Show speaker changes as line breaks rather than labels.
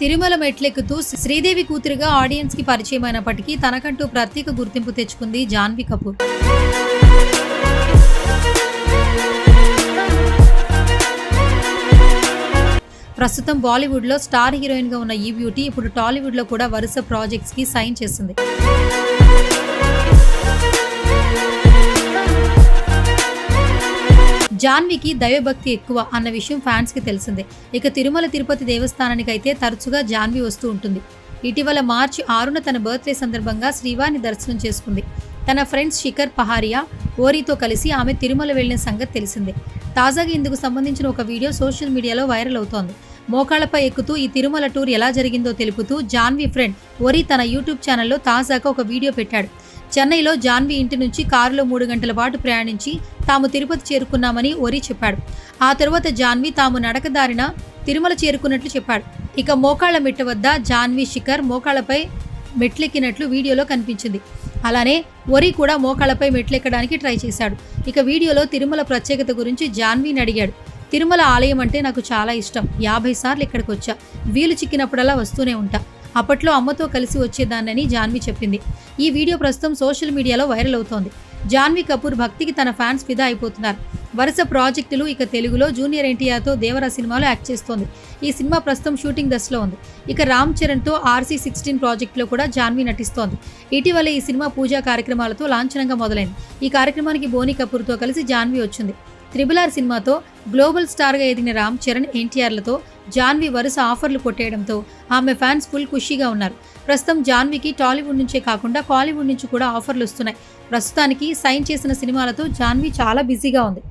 తిరుమల మెట్లెక్కుతూ శ్రీదేవి కూతురుగా ఆడియన్స్కి పరిచయం అయినప్పటికీ తనకంటూ ప్రత్యేక గుర్తింపు తెచ్చుకుంది జాన్వి కపూర్. ప్రస్తుతం బాలీవుడ్లో స్టార్ హీరోయిన్గా ఉన్న ఈ బ్యూటీ ఇప్పుడు టాలీవుడ్లో కూడా వరుస ప్రాజెక్ట్స్కి సైన్ చేసింది. జాన్వీకి దైవభక్తి ఎక్కువ అన్న విషయం ఫ్యాన్స్కి తెలిసిందే. ఇక తిరుమల తిరుపతి దేవస్థానానికి అయితే తరచుగా జాన్వి వస్తూ ఉంటుంది. ఇటీవల మార్చి ఆరున తన బర్త్డే సందర్భంగా శ్రీవారిని దర్శనం చేసుకుంది. తన ఫ్రెండ్స్ శిఖర్ పహారియా ఓరీతో కలిసి ఆమె తిరుమల వెళ్ళిన సంగతి తెలిసిందే. తాజాగా ఇందుకు సంబంధించిన ఒక వీడియో సోషల్ మీడియాలో వైరల్ అవుతోంది. మోకాళ్ళపై ఎక్కుతూ ఈ తిరుమల టూర్ ఎలా జరిగిందో తెలుపుతూ జాన్వీ ఫ్రెండ్ ఒరి తన యూట్యూబ్ ఛానల్లో తాజాగా ఒక వీడియో పెట్టాడు. చెన్నైలో జాన్వీ ఇంటి నుంచి కారులో మూడు గంటల పాటు ప్రయాణించి తాము తిరుపతి చేరుకున్నామని ఒరి చెప్పాడు. ఆ తరువాత జాన్వీ తాము నడకదారిన తిరుమల చేరుకున్నట్లు చెప్పాడు. ఇక మోకాళ్ళ మెట్ట వద్ద జాన్వీ శిఖర్ మోకాళ్ళపై మెట్లెక్కినట్లు వీడియోలో కనిపించింది. అలానే ఒరి కూడా మోకాళ్ళపై మెట్లెక్కడానికి ట్రై చేశాడు. ఇక వీడియోలో తిరుమల ప్రత్యేకత గురించి జాన్వీని అడిగాడు. తిరుమల ఆలయం అంటే నాకు చాలా ఇష్టం. యాభై సార్లు ఇక్కడికి వచ్చా. వీలు చిక్కినప్పుడల్లా వస్తూనే ఉంటా. అప్పట్లో అమ్మతో కలిసి వచ్చేదాన్నని జాన్వి చెప్పింది. ఈ వీడియో ప్రస్తుతం సోషల్ మీడియాలో వైరల్ అవుతోంది. జాన్వీ కపూర్ భక్తికి తన ఫ్యాన్స్ ఫిదా అయిపోతున్నారు. వరుస ప్రాజెక్టులు ఇక తెలుగులో జూనియర్ ఎన్టీఆర్తో దేవరా సినిమాలో యాక్ట్ చేస్తోంది. ఈ సినిమా ప్రస్తుతం షూటింగ్ దశలో ఉంది. ఇక రామ్ చరణ్తో ఆర్సీ సిక్స్టీన్ ప్రాజెక్టులో కూడా జాన్వి నటిస్తోంది. ఇటీవల ఈ సినిమా పూజా కార్యక్రమాలతో లాంఛనంగా మొదలైంది. ఈ కార్యక్రమానికి బోని కపూర్తో కలిసి జాన్వి వచ్చింది. త్రిబుల్ ఆర్ సినిమాతో గ్లోబల్ స్టార్గా ఎదిగిన రామ్ చరణ్ ఎన్టీఆర్లతో జాన్వి వరుస ఆఫర్లు కొట్టేయడంతో ఆమె ఫ్యాన్స్ ఫుల్ ఖుషీగా ఉన్నారు. ప్రస్తుతం జాన్వికి టాలీవుడ్ నుంచే కాకుండా కాలీవుడ్ నుంచి కూడా ఆఫర్లు వస్తున్నాయి. ప్రస్తుతానికి సైన్ చేసిన సినిమాలతో జాన్వి చాలా బిజీగా ఉంది.